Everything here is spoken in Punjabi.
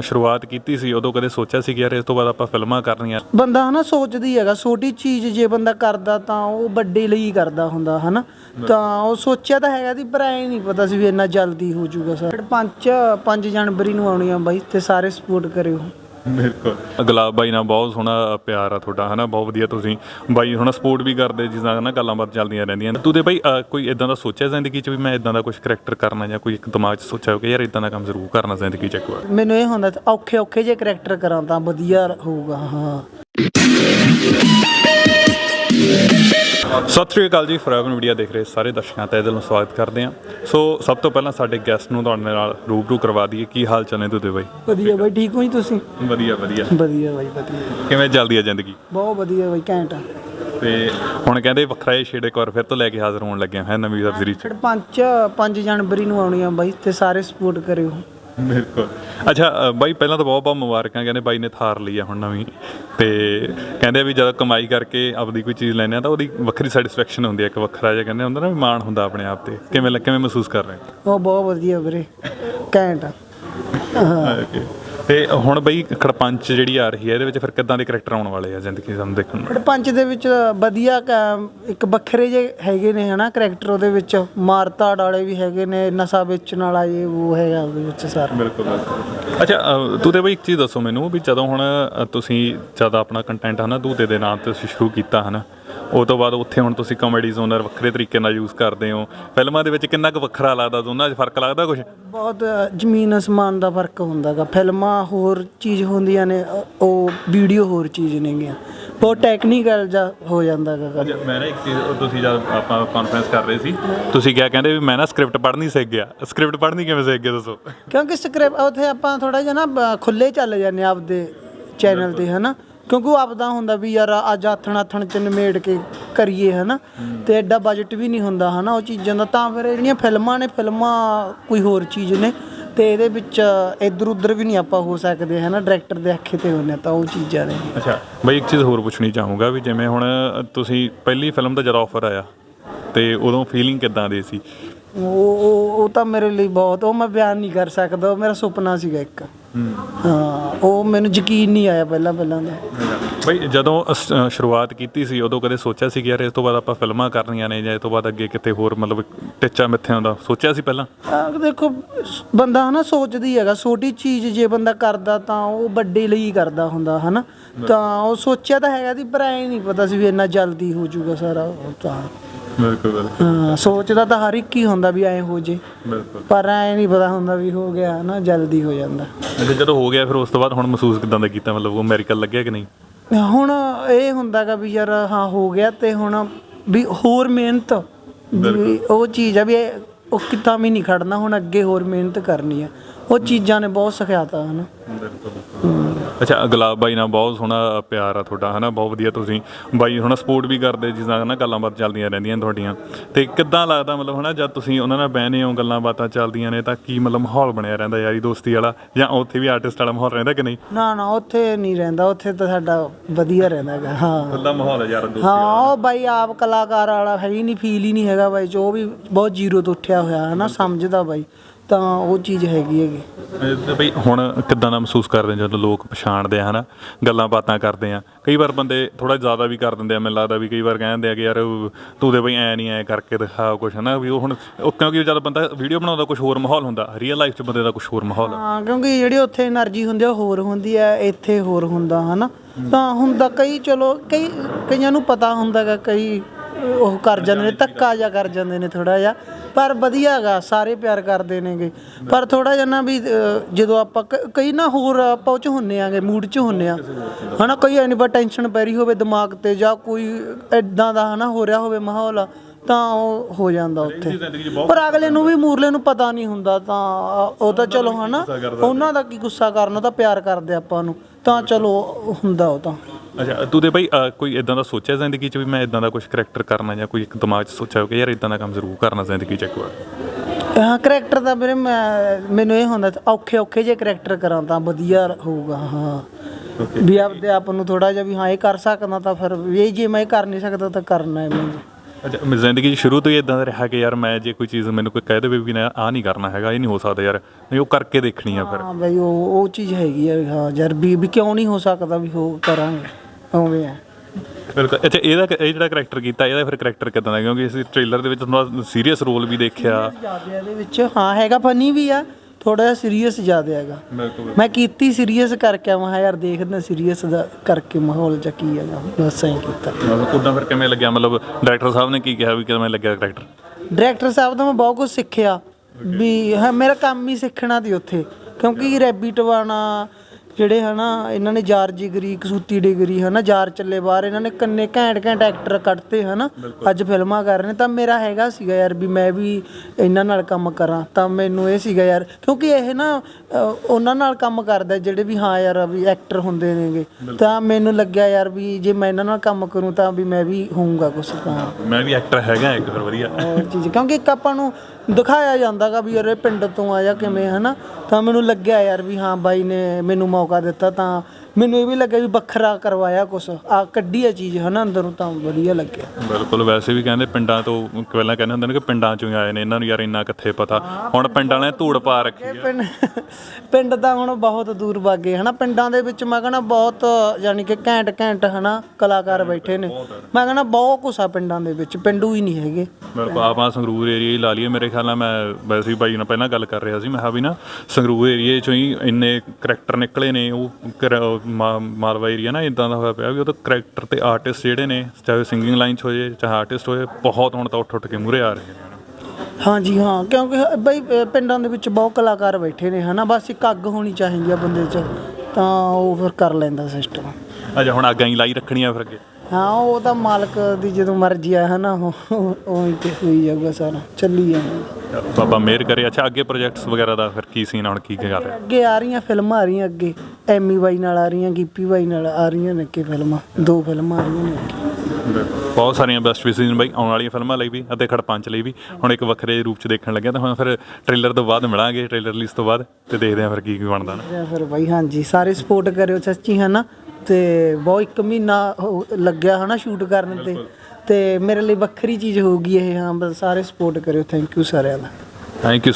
ਸ਼ੁਰੂਆਤ ਕੀਤੀ ਸੀ ਉਦੋਂ ਕਦੇ ਸੋਚਿਆ ਸੀ ਕਿ ਯਾਰ ਇਸ ਤੋਂ ਬਾਅਦ ਆਪਾਂ ਫਿਲਮਾਂ ਕਰਨੀਆਂ। ਬੰਦਾ ਹਨਾ ਸੋਚਦੀ ਹੈਗਾ ਛੋਟੀ ਚੀਜ਼ ਜੇ ਬੰਦਾ ਕਰਦਾ ਤਾਂ ਉਹ ਵੱਡੇ ਲਈ ਕਰਦਾ ਹੁੰਦਾ ਹਨਾ? ਤਾਂ ਉਹ ਸੋਚਿਆ ਤਾਂ ਹੈਗਾ ਦੀ ਪਰ ਐ ਨਹੀਂ ਪਤਾ ਸੀ ਵੀ ਇੰਨਾ ਜਲਦੀ ਹੋ ਜਾਊਗਾ ਸਰ। ਪੰਜ 5 ਜਨਵਰੀ ਨੂੰ ਆਉਣੀ ਆ ਬਾਈ ਤੇ ਸਾਰੇ ਸਪੋਰਟ ਕਰਿਓ। ਬਿਲਕੁਲ। ਗੁਲਾਬ ਬਾਈ ਨਾਲ ਬਹੁਤ ਸੋਹਣਾ ਪਿਆਰ ਆ ਤੁਹਾਡਾ ਹਨਾ? ਬਹੁਤ ਵਧੀਆ ਤੁਸੀਂ ਬਾਈ ਹੁਣ ਸਪੋਰਟ ਵੀ ਕਰਦੇ ਜਿਸ ਨਾਲ ਨਾ ਗੱਲਾਂ ਬਾਤ ਚੱਲਦੀਆਂ ਰਹਿੰਦੀਆਂ ਤੂੰ ਤੇ ਬਾਈ ਅਹ, ਕੋਈ ਇਦਾਂ ਦਾ ਸੋਚਿਆ ਜ਼ਿੰਦਗੀ 'ਚ ਵੀ ਮੈਂ ਇਦਾਂ ਦਾ ਕੁਝ ਕਰੈਕਟਰ ਕਰਨਾ ਜਾਂ ਕੋਈ ਇੱਕ ਦਿਮਾਗ 'ਚ ਸੋਚਿਆ ਹੋ ਕਿ ਯਾਰ ਇਦਾਂ ਦਾ ਕੰਮ ਜ਼ਰੂਰ ਕਰਨਾ ਜ਼ਿੰਦਗੀ 'ਚ ਇੱਕ ਵਾਰ? ਮੈਨੂੰ ਇਹ ਹੁੰਦਾ ਤਾਂ ਔਖੇ ਔਖੇ ਜੇ ਕਰੈਕਟਰ ਕਰਾਂ ਤਾਂ ਵਧੀਆ ਹੋਊਗਾ ਹਾਂ। ਸਤਿ ਸ਼੍ਰੀ ਅਕਾਲ ਜੀ ਫੋਰਐਵਰ ਮੀਡੀਆ ਦੇਖ ਰਹੇ ਸਾਰੇ ਦਰਸ਼ਕਾਂ ਦਾ ਦਿਲੋਂ ਸਵਾਗਤ ਕਰਦੇ ਹਾਂ। ਸੋ ਸਭ ਤੋਂ ਪਹਿਲਾਂ ਸਾਡੇ ਗੈਸਟ ਨੂੰ ਤੁਹਾਡੇ ਨਾਲ ਰੂਬਰੂ ਕਰਵਾ ਦਈਏ ਕੀ ਹਾਲ ਚਾਲ ਨੇ ਤੁਹਾਡੇ ਬਾਈ? ਵਧੀਆ ਬਾਈ ਠੀਕ ਹੋ ਜੀ ਤੁਸੀਂ? ਵਧੀਆ ਵਧੀਆ। ਵਧੀਆ ਬਾਈ ਵਧੀਆ। ਕਿਵੇਂ ਚੱਲਦੀ ਹੈ ਜ਼ਿੰਦਗੀ? ਬਹੁਤ ਵਧੀਆ ਬਾਈ ਘੈਂਟ ਆ। ਤੇ ਹੁਣ ਕਹਿੰਦੇ ਵੱਖਰਾ ਇਹ ਛੇੜੇ ਇੱਕ ਵਾਰ ਫਿਰ ਤੋਂ ਲੈ ਕੇ ਹਾਜ਼ਰ ਹੋਣ ਲੱਗੇ ਹਾਂ ਨਵੀਂ ਵੈਬ ਸੀਰੀਜ਼ 'ਚ? ਫਿਰ ਪੰਜ 5 ਜਨਵਰੀ ਨੂੰ ਆਉਣੀ ਆ ਬਾਈ ਤੇ ਸਾਰੇ ਸਪੋਰਟ ਕਰਿਓ। ਬਿਲਕੁਲ। ਅੱਛਾ ਅ, ਬਾਈ ਪਹਿਲਾਂ ਤਾਂ ਬਹੁਤ ਬਹੁਤ ਮੁਬਾਰਕਾਂ ਕਹਿੰਦੇ ਬਾਈ ਨੇ ਥਾਰ ਲਈ ਆ ਹੁਣ ਨਵੀਂ। ਤੇ ਕਹਿੰਦੇ ਵੀ ਜਦੋਂ ਕਮਾਈ ਕਰਕੇ ਆਪਦੀ ਕੋਈ ਚੀਜ਼ ਲੈਂਦੇ ਆ ਤਾਂ ਉਹਦੀ ਵੱਖਰੀ ਸੈਟੀਸਫੈਕਸ਼ਨ ਹੁੰਦੀ ਹੈ ਇੱਕ ਵੱਖਰਾ ਜਿਹਾ ਕਹਿੰਦੇ ਹੁੰਦਾ ਨਾ ਵੀ ਮਾਣ ਹੁੰਦਾ ਆਪਣੇ ਆਪ ਤੇ। ਕਿਵੇਂ ਲੱਗ- ਕਿਵੇਂ ਮਹਿਸੂਸ ਕਰ ਰਹੇ ਉਹ ਬਹੁਤ ਵਧੀਆ ਵੀਰੇ ਘੈਂਟ ਆ। ਹਾਂ। ਹੋ ਤੇ ਹੁਣ ਬਈ ਖੜਪੰਚ ਜਿਹੜੀ ਆ ਰਹੀ ਹੈ ਇਹਦੇ ਵਿੱਚ ਫਿਰ ਕਿੱਦਾਂ ਦੇ ਕਰੈਕਟਰ ਆਉਣ ਵਾਲੇ ਆ ਜ਼ਿੰਦਗੀ ਸਾਨੂੰ ਦੇਖਣ ਨੂੰ? ਪੰਜ ਦੇ ਵਿੱਚ ਵਧੀਆ ਕ- ਇੱਕ ਵੱਖਰੇ ਜੇ ਹੈਗੇ ਨੇ ਹਨਾ ਕਰੈਕਟਰ ਉਹਦੇ ਵਿੱਚ। ਮਾਰਤਾੜ ਵਾਲੇ ਵੀ ਹੈਗੇ ਨੇ ਨਸ਼ਾ ਵੇਚਣ ਵਾਲਾ ਇਹ ਉਹ ਹੈਗਾ ਉਹਦੇ ਵਿੱਚ ਸਾਰਾ। ਬਿਲਕੁਲ ਅੱਛਾ ਅ, ਤੂੰ ਤੇ ਬਈ ਇੱਕ ਚੀਜ਼ ਦੱਸੋ ਮੈਨੂੰ ਵੀ ਜਦੋਂ ਹੁਣ ਅ, ਤੁਸੀਂ ਜ਼ਿਆਦਾ ਆਪਣਾ ਕੰਟੈਂਟ ਹਨਾ ਦੂਤੇ ਦੇ ਨਾਮ ਤੇ ਤੁਸੀਂ ਸ਼ੁਰੂ ਕੀਤਾ ਹਨਾ ਉਹ ਤੋਂ ਬਾਅਦ ਉੱਥੇ ਹੁਣ ਤੁਸੀਂ ਕਾਮੇਡੀ ਜ਼ੋਨਰ ਵੱਖਰੇ ਤਰੀਕੇ ਨਾਲ ਯੂਜ਼ ਕਰਦੇ ਹੋ। ਫਿਲਮਾਂ ਦੇ ਵਿੱਚ ਕਿੰਨਾ ਕੁ ਵੱਖਰਾ ਲੱਗਦਾ? ਦੋਨਾਂ 'ਚ ਫ਼ਰਕ ਲੱਗਦਾ ਕੁਝ ਬਹੁਤ ਜ਼ਮੀਨ ਅਸਮਾਨ ਦਾ ਫ਼ਰਕ ਹੁੰਦਾਗਾ। ਫਿਲਮਾਂ ਹੋਰ ਚੀਜ਼ ਹੁੰਦੀਆਂ ਨੇ ਉਹ ਵੀਡੀਓ ਹੋਰ ਚੀਜ਼ ਨੇਗੀਆਂ। ਬਹੁਤ ਟੈਕਨੀਕਲ ਜਾ ਹੋ ਜਾਂਦਾਗਾ ਅੱਛਾ ਮੈਂ ਨਾ ਇੱਕ ਚੀਜ਼ ਤੁਸੀਂ ਜਦ ਆਪਾਂ ਕਾਨਫਰੰਸ ਕਰ ਰਹੇ ਸੀ ਤੁਸੀਂ ਕਿਹਾ ਕਹਿੰਦੇ ਵੀ ਮੈਂ ਨਾ ਸਕ੍ਰਿਪਟ ਪੜ੍ਹਨੀ ਸਿੱਖ ਗਿਆ। ਸਕ੍ਰਿਪਟ ਪੜ੍ਹਨੀ ਕਿਵੇਂ ਸਿੱਖ ਗਿਆ ਦੱਸੋ? ਕਿਉਂਕਿ ਸਕ੍ਰਿਪਟ ਉੱਥੇ ਆਪਾਂ ਥੋੜਾ ਜਿਹਾ ਨਾ ਖੁੱਲੇ ਚੱਲ ਜਾਂਦੇ ਆਪਦੇ ਚੈਨਲ ਤੇ ਹਨਾ? ਕਿਉਂਕਿ ਉਹ ਆਪਦਾ ਹੁੰਦਾ ਵੀ ਯਾਰ ਅੱਜ ਆਥਣ ਆਥਣ ਚ ਨਿਮੇੜ ਕੇ ਕਰੀਏ ਹਨਾ? ਤੇ ਐਡਾ ਬਜਟ ਵੀ ਨਹੀਂ ਹੁੰਦਾ ਹਨਾ ਉਹ ਚੀਜ਼ਾਂ ਦਾ। ਤਾਂ ਫਿਰ ਜਿਹੜੀਆਂ ਫਿਲਮਾਂ ਨੇ ਫਿਲਮਾਂ ਕੋਈ ਹੋਰ ਚੀਜ਼ ਨੇ ਤੇ ਇਹਦੇ ਵਿੱਚ ਇੱਧਰ ਉੱਧਰ ਵੀ ਨਹੀਂ ਆਪਾਂ ਹੋ ਸਕਦੇ ਹਨਾ? ਡਾਇਰੈਕਟਰ ਦੇ ਅੱਖੇ ਤੇ ਹੁੰਨੇ ਤਾਂ ਉਹ ਚੀਜ਼ਾਂ ਨੇ। ਅੱਛਾ ਬਈ ਇੱਕ ਚੀਜ਼ ਹੋਰ ਪੁੱਛਣੀ ਚਾਹੂੰਗਾ ਵੀ ਜਿਵੇਂ ਹੁਣ ਤੁਸੀਂ ਪਹਿਲੀ ਫਿਲਮ ਦਾ ਜਦੋਂ ਆਫਰ ਆਇਆ ਤੇ ਉਦੋਂ ਫੀਲਿੰਗ ਕਿੱਦਾਂ ਦੀ ਸੀ? ਉਹ ਉਹ ਉਹ ਤਾਂ ਮੇਰੇ ਲਈ ਬਹੁਤ ਉਹ ਮੈਂ ਬਿਆਨ ਨਹੀਂ ਕਰ ਸਕਦਾ ਉਹ ਮੇਰਾ ਸੁਪਨਾ ਸੀਗਾ ਇੱਕ। ਹਾਂ ਉਹ ਮੈਨੂੰ ਯਕੀਨ ਨਹੀਂ ਆਇਆ ਪਹਿਲਾਂ ਪਹਿਲਾਂ ਦਾ। ਬਈ ਜਦੋਂ ਅਸ- ਅ, ਸ਼ੁਰੂਆਤ ਕੀਤੀ ਸੀ ਉਦੋਂ ਕਦੇ ਸੋਚਿਆ ਸੀ ਕਿ ਯਾਰ ਇਸ ਤੋਂ ਬਾਅਦ ਆਪਾਂ ਫਿਲਮਾਂ ਕਰਨੀਆਂ ਨੇ ਜਾਂ ਇਸ ਤੋਂ ਬਾਅਦ ਅੱਗੇ ਕਿਤੇ ਹੋਰ ਮਤਲਬ ਟਿੱਚਾ ਮਿੱਥਿਆਂ ਦਾ? ਸੋਚਿਆ ਸੀ ਪਹਿਲਾਂ? ਆਹ ਦੇਖੋ ਸ- ਬੰਦਾ ਹਨਾ ਸੋਚਦੀ ਹੈਗਾ ਛੋਟੀ ਚੀਜ਼ ਜੇ ਬੰਦਾ ਕਰਦਾ ਤਾਂ ਉਹ ਵੱਡੇ ਲਈ ਕਰਦਾ ਹੁੰਦਾ ਹਨਾ? ਤਾਂ ਉਹ ਸੋਚਿਆ ਤਾਂ ਹੈਗਾ ਦੀ ਪਰ ਐ ਨਹੀਂ ਪਤਾ ਸੀ ਵੀ ਇੰਨਾ ਜਲਦੀ ਹੋ ਜਾਊਗਾ ਸਾਰਾ ਉਹ ਤਾਂ। ਬਿਲਕੁਲ ਬਿਲਕੁਲ। ਹਾਂ ਸੋਚਦਾ ਤਾਂ ਹਰ ਇੱਕ ਹੀ ਹੁੰਦਾ ਵੀ ਐ ਹੋ ਜੇ। ਬਿਲਕੁਲ। ਪਰ ਐ ਨਹੀਂ ਪਤਾ ਹੁੰਦਾ ਵੀ ਹੋ ਗਿਆ ਹਨਾ ਜਲਦੀ ਹੋ ਜਾਂਦਾ। ਤੇ ਜਦੋਂ ਹੋ ਗਿਆ ਫਿਰ ਉਸ ਤੋਂ ਬਾਅਦ ਹੁਣ ਮਹਿਸੂਸ ਕਿਦਾਂ ਦਾ ਕੀਤਾ? ਮਤਲਬ ਉਹ ਮੈਰੀਕਲ ਲੱਗਿਆ ਕਿ ਨਹੀਂ? ਹੁਣ ਇਹ ਹੁੰਦਾਗਾ ਵੀ ਯਾਰ ਹਾਂ ਹੋ ਗਿਆ ਤੇ ਹੁਣ ਵੀ ਹੋਰ ਮਿਹਨਤ। ਵੀ ਉਹ ਚੀਜ਼ ਆ ਵੀ ਇਹ- ਉਹ ਕਿਤਾ ਵੀ ਨਹੀਂ ਖੜਨਾ ਹੁਣ ਅੱਗੇ ਹੋਰ ਮਿਹਨਤ ਕਰਨੀ ਆ। ਉਹ ਚੀਜ਼ਾਂ ਨੇ ਬਹੁਤ ਸਿਖਾਤਾ ਹਨਾ। ਅੱਛਾ ਗੁਲਾਬ ਬਾਈ ਨਾਲ ਬਹੁਤ ਸੋਹਣਾ ਪਿਆਰ ਆ ਤੁਹਾਡਾ ਹਨਾ ਬਹੁਤ ਵਧੀਆ ਤੁਸੀਂ। ਬਾਈ ਹੁਣ ਸਪੋਰਟ ਵੀ ਕਰਦੇ ਜਿਸ ਨਾਲ ਨਾ ਗੱਲਾਂ ਬਾਤ ਚੱਲਦੀਆਂ ਰਹਿੰਦੀਆਂ ਤੁਹਾਡੀਆਂ। ਤੇ ਕਿੱਦਾਂ ਲੱਗਦਾ ਮਤਲਬ ਹਨਾ ਜਦ ਤੁਸੀਂ ਉਹਨਾਂ ਨਾਲ ਬਹਿਨੇ ਹੋ ਗੱਲਾਂ ਬਾਤਾਂ ਚੱਲਦੀਆਂ ਨੇ ਤਾਂ ਕੀ ਮਤਲਬ ਮਾਹੌਲ ਬਣਿਆ ਰਹਿੰਦਾ ਯਾਰੀ ਦੋਸਤੀ ਵਾਲਾ? ਜਾਂ ਉੱਥੇ ਵੀ ਆਰਟਿਸਟ ਵਾਲਾ ਮਾਹੌਲ ਰਹਿੰਦਾ ਕਿ ਨਹੀਂ? ਨਾ ਨਾ ਉੱਥੇ ਨਹੀਂ ਰਹਿੰਦਾ ਉੱਥੇ ਤਾਂ ਸਾਡਾ ਵਧੀਆ ਰਹਿੰਦਾ ਹੈਗਾ ਹਾਂ। ਖੁੱਲਾ ਮਾਹੌਲ ਹੈ ਯਾਰ ਦੋਸਤੀ ਹਾਂ ਉਹ ਬਾਈ ਆਪ ਕਲਾਕਾਰ ਵਾਲਾ ਹੈ ਹੀ ਨਹੀਂ ਫੀਲ ਹੀ ਨਹੀਂ ਹੈਗਾ ਬਾਈ ਜੋ ਵੀ ਬਹੁਤ ਜ਼ੀਰੋ ਤੋਂ ਉੱਠਿਆ ਹੋਇਆ ਹੈ ਨਾ ਸਮਝਦਾ ਬਾਈ। ਤਾਂ ਉਹ ਚੀਜ਼ ਹੈਗੀ ਹੈਗੀ। ਬਈ ਹੁਣ ਕਿੱਦਾਂ ਦਾ ਮਹਿਸੂਸ ਕਰਦੇ ਜਦੋਂ ਲੋਕ ਪਛਾਣਦੇ ਆ ਹਨਾ? ਗੱਲਾਂ ਬਾਤਾਂ ਕਰਦੇ ਆ। ਕਈ ਵਾਰ ਬੰਦੇ ਥੋੜਾ ਜ਼ਿਆਦਾ ਵੀ ਕਰ ਦਿੰਦੇ ਆ ਮੈਨੂੰ ਲੱਗਦਾ ਵੀ ਕਈ ਵਾਰ ਕਹਿੰਦੇ ਆ ਕਿ ਯਾਰ ਤੂੰ ਦੇ ਬਈ ਐ ਨਹੀਂ ਐ ਕਰਕੇ ਦਿਖਾ ਕੁਛ ਹਨਾ? ਵੀ ਉਹ ਹੁਣ ਉਹ ਕਿਉਂਕਿ ਜਦ ਬੰਦਾ ਵੀਡੀਓ ਬਣਾਉਂਦਾ ਕੁਝ ਹੋਰ ਮਾਹੌਲ ਹੁੰਦਾ। ਰੀਅਲ ਲਾਈਫ 'ਚ ਬੰਦੇ ਦਾ ਕੁਝ ਹੋਰ ਮਾਹੌਲ ਹਾਂ ਕਿਉਂਕਿ ਜਿਹੜੀ ਉੱਥੇ એનર્ਜੀ ਹੁੰਦੀ ਆ ਹੋਰ ਹੁੰਦੀ ਆ ਇੱਥੇ ਹੋਰ ਹੁੰਦਾ ਹਨਾ? ਤਾਂ ਹੁੰਦਾ ਕਈ ਚਲੋ ਕਈ ਕਈਆਂ ਨੂੰ ਪਤਾ ਹੁੰਦਾਗਾ ਕਈ ਉਹ ਕਰ ਜਾਂਦੇ ਨੇ ਧੱਕਾ ਜਾ ਕਰ ਜਾਂਦੇ ਨੇ ਥੋੜਾ ਜਿਹਾ। ਪਰ ਵਧੀਆ ਹੈਗਾ ਸਾਰੇ ਪਿਆਰ ਕਰਦੇ ਨੇਗੇ। ਪਰ ਥੋੜਾ ਜਿਹਾ ਨਾ ਵੀ ਅਹ, ਜਦੋਂ ਆਪਾਂ ਕ- ਕਈ ਨਾ ਹੋਰ ਆਪਾਂ ਉਹ ਚ ਹੁੰਨੇ ਆਗੇ ਮੂਡ ਚ ਹੁੰਨੇ ਆ। ਹਨਾ ਕਈ ਐਨੀ ਪਰ ਟੈਨਸ਼ਨ ਪੈ ਰਹੀ ਹੋਵੇ ਦਿਮਾਗ ਤੇ ਜਾਂ ਕੋਈ ਐਦਾਂ ਦਾ ਹਨਾ ਹੋ ਰਿਹਾ ਹੋਵੇ ਮਾਹੌਲ ਤਾਂ ਉਹ ਹੋ ਜਾਂਦਾ ਉੱਥੇ। ਪਰ ਅਗਲੇ ਨੂੰ ਵੀ ਮੂਰਲੇ ਨੂੰ ਪਤਾ ਨਹੀਂ ਹੁੰਦਾ ਤਾਂ ਉਹ ਤਾਂ ਚਲੋ ਹਨਾ ਉਹਨਾਂ ਦਾ ਕੀ ਗੁੱਸਾ ਕਰਨਾ ਤਾਂ ਪਿਆਰ ਕਰਦੇ ਆਪਾਂ ਨੂੰ। ਤਾਂ ਚਲੋ ਹੁੰਦਾ ਉਹ ਤਾਂ। ਅੱਛਾ ਤੂੰ ਤੇ ਅ, ਕੋਈ ਇਦਾਂ ਦਾ ਸੋਚਿਆ ਜ਼ਿੰਦਗੀ 'ਚ ਵੀ ਮੈਂ ਇਦਾਂ ਦਾ ਕੁਝ ਕਰੈਕਟਰ ਕਰਨਾ ਜਾਂ ਕੋਈ ਇੱਕ ਦਿਮਾਗ 'ਚ ਸੋਚਿਆ ਹੋ ਕਿ ਯਾਰ ਇਦਾਂ ਦਾ ਕੰਮ ਜ਼ਰੂਰ ਕਰਨਾ ਜ਼ਿੰਦਗੀ 'ਚ ਇੱਕ ਵਾਰ? ਹਾਂ ਕਰੈਕਟਰ ਦਾ ਵੀਰੇ ਮੈਂ ਮੈਨੂੰ ਇਹ ਹੁੰਦਾ ਤਾਂ ਔਖੇ ਔਖੇ ਜੇ ਕਰੈਕਟਰ ਕਰਾਂ ਤਾਂ ਵਧੀਆ ਹੋਊਗਾ ਹਾਂ। ਵੀ ਆਪਦੇ ਆਪ ਨੂੰ ਥੋੜਾ ਜਿਹਾ ਵੀ ਹਾਂ ਇਹ ਕਰ ਸਕਦਾ ਤਾਂ ਫਿਰ ਵੀ ਇਹ ਜੇ ਮੈਂ ਇਹ ਕਰ ਨਹੀਂ ਸਕਦਾ ਤਾਂ ਕਰਨਾ ਹੈ ਮੈਂ। ਅੱਛਾ ਮੈਂ ਜ਼ਿੰਦਗੀ 'ਚ ਸ਼ੁਰੂ ਤੋਂ ਹੀ ਇਦਾਂ ਦਾ ਰਿਹਾ ਕਿ ਯਾਰ ਮੈਂ ਜੇ ਕੋਈ ਚੀਜ਼ ਮੈਨੂੰ ਕੋਈ ਕਹਿ ਦੇਵੇ ਵੀ ਨਾ ਆ ਨਹੀਂ ਕਰਨਾ ਹੈਗਾ ਇਹ ਨਹੀਂ ਹੋ ਸਕਦਾ ਯਾਰ ਨਹੀਂ ਉਹ ਕਰਕੇ ਦੇਖਣੀ ਆ ਫਿਰ। ਹਾਂ ਬਈ ਉਹ ਉਹ ਚੀਜ਼ ਹੈਗੀ ਆ ਹਾਂ ਯਾਰ ਵੀ ਵੀ ਕਿਉਂ ਨਹੀਂ ਹੋ ਸਕਦਾ ਵੀ ਹੋ ਕਰਾਂਗੇ। ਉਵੇਂ ਆ। ਬਿਲਕੁਲ ਅੱਛਾ ਇਹਦਾ ਇਹ ਜਿਹੜਾ ਕਰੈਕਟਰ ਕੀਤਾ ਇਹਦਾ ਫਿਰ ਕਰੈਕਟਰ ਕਿਦਾਂ ਦਾ? ਕਿਉਂਕਿ ਇਸ ਟ੍ਰੇਲਰ ਦੇ ਵਿੱਚ ਥੋੜਾ ਸੀਰੀਅਸ ਰੋਲ ਵੀ ਦੇਖਿਆ। ਜ਼ਿਆਦਾ ਇਹਦੇ ਵਿੱਚ। ਹਾਂ ਹੈਗਾ ਫਨੀ ਵੀ ਆ ਥੋੜਾ ਜਿਹਾ ਸੀਰੀਅਸ ਜ਼ਿਆਦਾ ਹੈਗਾ। ਬਿਲਕੁਲ ਮੈਂ ਕੀਤੀ ਸੀਰੀਅਸ ਕਰਕੇ ਮੈਂ ਯਾਰ ਦੇਖਦੇ ਸੀਰੀਅਸ ਦਾ ਕਰਕੇ ਮਾਹੌਲ ਚ ਕੀ ਹੈਗਾ। ਬਸ ਐਂ ਕੀਤਾ। ਉਦਾਂ ਫਿਰ ਕਿਵੇਂ ਲੱਗਿਆ? ਮਤਲਬ ਡਾਇਰੈਕਟਰ ਸਾਹਿਬ ਨੇ ਕੀ ਕਿਹਾ ਵੀ ਕਿਵੇਂ ਲੱਗਿਆ ਕਰੈਕਟਰ ਡਾਇਰੈਕਟਰ ਸਾਹਿਬ ਤੋਂ ਮੈਂ ਬਹੁਤ ਕੁਝ ਸਿੱਖਿਆ। ਵੀ ਮੇਰਾ ਕੰਮ ਹੀ ਸਿੱਖਣਾ ਸੀ ਉੱਥੇ। ਕਿਉਂਕਿ ਰੈਬਿਟ ਵਾਣਾ ਜਿਹੜੇ ਹਨਾ ਇਹਨਾਂ ਨੇ ਜਾਰ ਜਿਗਰੀ ਕਸੂਤੀ ਡਿਗਰੀ ਹਨਾ ਜਾਰ ਚੱਲੇ ਬਾਹਰ ਇਹਨਾਂ ਨੇ ਕੰਨੇ ਘੈਂਟ ਘੈਂਟ ਐਕਟਰ ਕੱਢਤੇ ਹਨਾ ਅੱਜ ਫਿਲਮਾਂ ਕਰ ਰਹੇ ਨੇ। ਤਾਂ ਮੇਰਾ ਹੈਗਾ ਸੀਗਾ ਯਾਰ ਵੀ ਮੈਂ ਵੀ ਇਹਨਾਂ ਨਾਲ ਕੰਮ ਕਰਾਂ। ਤਾਂ ਮੈਨੂੰ ਇਹ ਸੀਗਾ ਯਾਰ ਕਿਉਂਕਿ ਇਹ ਨਾ ਉਹਨਾਂ ਨਾਲ ਕੰਮ ਕਰਦਾ ਜਿਹੜੇ ਵੀ ਹਾਂ ਯਾਰ ਵੀ ਐਕਟਰ ਹੁੰਦੇ ਨੇਗੇ। ਤਾਂ ਮੈਨੂੰ ਲੱਗਿਆ ਯਾਰ ਵੀ ਜੇ ਮੈਂ ਇਹਨਾਂ ਨਾਲ ਕੰਮ ਕਰੂੰ ਤਾਂ ਵੀ ਮੈਂ ਵੀ ਹੋਊਂਗਾ ਕੁਛ ਤਾਂ। ਮੈਂ ਵੀ ਐਕਟਰ ਹੈਗਾ ਇੱਕ ਫਿਰ ਵਧੀਆ। ਚੀਜ਼ ਕਿਉਂਕਿ ਇੱਕ ਆਪਾਂ ਨੂੰ ਦਿਖਾਇਆ ਜਾਂਦਾਗਾ ਵੀ ਯਾਰ ਇਹ ਪਿੰਡ ਤੋਂ ਆ ਜਾਂ ਕਿਵੇਂ, ਹਨਾ? ਤਾਂ ਮੈਨੂੰ ਲੱਗਿਆ ਯਾਰ ਵੀ ਹਾਂ ਬਾਈ ਨੇ ਮੈਨੂੰ ਮੌਕਾ ਦਿੱਤਾ ਤਾਂ ਮੈਨੂੰ ਇਹ ਵੀ ਲੱਗਿਆ ਵੀ ਵੱਖਰਾ ਕਰਵਾਇਆ ਕੁਛ। ਆ ਕੱਢੀ ਆ ਚੀਜ਼ ਹਨਾ ਅੰਦਰੋਂ ਤਾਂ ਵਧੀਆ ਲੱਗਿਆ। ਬਿਲਕੁਲ ਵੈਸੇ ਵੀ ਕਹਿੰਦੇ ਪਿੰਡਾਂ ਤੋਂ ਪਹਿਲਾਂ ਕਹਿੰਦੇ ਹੁੰਦੇ ਨੇ ਕਿ ਪਿੰਡਾਂ ਚੋਂ ਹੀ ਆਏ ਨੇ ਇਹਨਾਂ ਨੂੰ ਯਾਰ ਇੰਨਾ ਕਿੱਥੇ ਪਤਾ। ਹੁਣ ਪਿੰਡਾਂ ਵਾਲਿਆਂ ਨੇ ਧੂੜ ਪਾ ਰੱਖੀ ਆ। ਪਿੰਡ ਪਿੰਡ ਤਾਂ ਹੁਣ ਬਹੁਤ ਦੂਰ ਵਾਗੇ ਹਨਾ। ਪਿੰਡਾਂ ਦੇ ਵਿੱਚ ਮੈਂ ਕਹਿੰਦਾ ਬਹੁਤ ਯਾਨੀ ਕਿ ਘੈਂਟ ਘੈਂਟ ਹਨਾ ਕਲਾਕਾਰ ਬੈਠੇ ਨੇ। ਮੈਂ ਕਹਿੰਦਾ ਬਹੁਤ ਕੁਛ ਆ ਪਿੰਡਾਂ ਦੇ ਵਿੱਚ ਪਿੰਡੂ ਹੀ ਨਹੀਂ ਹੈਗੇ। ਬਿਲਕੁਲ ਆਪਾਂ ਸੰਗਰੂਰ ਏਰੀਆ ਹੀ ਲਾ ਲਈਏ। ਮੇਰੇ ਖਿਆਲ ਨਾਲ ਮੈਂ ਵੈਸੇ ਹੀ ਬਾਈ ਨਾਲ ਪਹਿਲਾਂ ਗੱਲ ਕਰ ਰਿਹਾ ਸੀ ਮੈਂ ਕਿਹਾ ਵੀ ਨਾ ਸੰਗਰੂਰ ਏਰੀਏ ਚੋਂ ਹੀ ਇੰਨੇ ਕਰੈਕਟਰ ਨਿਕਲੇ ਨੇ ਉਹ ਮਾਲਵਾ ਏਰੀਆ ਨਾ ਇਦਾਂ ਦਾ ਹੋਇਆ ਪਿਆ ਵੀ ਉਹਦੇ ਕਰੈਕਟਰ ਤੇ ਆਰਟਿਸਟ ਜਿਹੜੇ ਨੇ ਚਾਹੇ ਸਿੰਗਿੰਗ ਲਾਈਨ 'ਚ ਹੋਏ ਚਾਹੇ ਆਰਟਿਸਟ ਹੋਏ ਬਹੁਤ ਹੁਣ ਤਾਂ ਉੱਠ ਉੱਠ ਕੇ ਮੂਰੇ ਆ ਰਹੇ ਨੇ। ਹਾਂਜੀ ਹਾਂ ਕਿਉਂਕਿ ਬਈ ਪਿੰਡਾਂ ਦੇ ਵਿੱਚ ਬਹੁਤ ਕਲਾਕਾਰ ਬੈਠੇ ਨੇ ਹਨਾ ਬਸ ਇੱਕ ਅੱਗ ਹੋਣੀ ਚਾਹੀਦੀ ਆ ਬੰਦੇ 'ਚ ਤਾਂ ਉਹ ਫਿਰ ਕਰ ਲੈਂਦਾ ਸਿਸਟਮ ਅੱਛਾ ਹੁਣ ਅੱਗਾਂ ਹੀ ਲਾਈ ਰੱਖਣੀਆਂ ਫਿਰ ਅੱਗੇ। ਹਾਂ ਉਹ ਤਾਂ ਮਾਲਕ ਦੀ ਜਦੋਂ ਮਰਜ਼ੀ ਆ ਹਨਾ? ਉਹ ਉਹ ਤੇ ਹੋਈ ਜਾਊਗਾ ਸਾਰਾ ਚੱਲੀ ਜਾਣਾ। ਬਾਬਾ ਮਿਹਰ ਕਰੇ। ਅੱਛਾ ਅੱਗੇ ਪ੍ਰੋਜੈਕਟਸ ਵਗੈਰਾ ਦਾ ਫਿਰ ਕੀ ਸੀਨ ਹੁਣ ਕੀ ਕੀ ਕਰ ਰਿਹਾ? ਅੱਗੇ ਆ ਰਹੀਆਂ ਫਿਲਮਾਂ ਆ ਰਹੀਆਂ ਅੱਗੇ। ਐਮੀ ਬਾਈ ਨਾਲ ਆ ਰਹੀਆਂ ਗਿੱਪੀ ਬਾਈ ਨਾਲ ਆ ਰਹੀਆਂ ਨੇ ਅੱਗੇ ਫਿਲਮਾਂ। ਦੋ ਫਿਲਮਾਂ ਆ ਰਹੀਆਂ ਨੇ ਅੱਗੇ। ਬਹੁਤ ਸਾਰੀਆਂ ਬੈਸਟ ਵਿਸ਼ੇਸ ਬਾਈ ਆਉਣ ਵਾਲੀਆਂ ਫਿਲਮਾਂ ਲਈ ਵੀ ਅਤੇ ਖੜਪੰਚ ਲਈ ਵੀ। ਹੁਣ ਇੱਕ ਵੱਖਰੇ ਰੂਪ ਚ ਦੇਖਣ ਲੱਗਿਆ ਤਾਂ ਹੁਣ ਫਿਰ ਟ੍ਰੇਲਰ ਤੋਂ ਬਾਅਦ ਮਿਲਾਂਗੇ ਟ੍ਰੇਲਰ ਰਿਲੀਜ਼ ਤੋਂ ਬਾਅਦ ਤੇ ਦੇਖਦੇ ਆਂ ਫਿਰ ਕੀ ਕੀ ਬਣਦਾ ਨਾ। ਫਿਰ ਬਾਈ ਹਾਂਜੀ ਸਾਰੇ ਸਪੋਰਟ ਕਰਿਓ ਸੱਚੀ ਹਨਾ? ਤੇ ਬਹੁਤ ਇੱਕ ਮਹੀਨਾ ਹੋ- ਲੱਗਿਆ ਹਨਾ ਸ਼ੂਟ ਕਰਨ ਤੇ। ਤੇ ਮੇਰੇ ਲਈ ਵੱਖਰੀ ਚੀਜ਼ ਹੋਊਗੀ ਇਹ ਹਾਂ ਬਸ ਸਾਰੇ ਸਪੋਰਟ ਕਰਿਓ ਥੈਂਕ ਯੂ ਸਾਰਿਆਂ ਦਾ। Thank you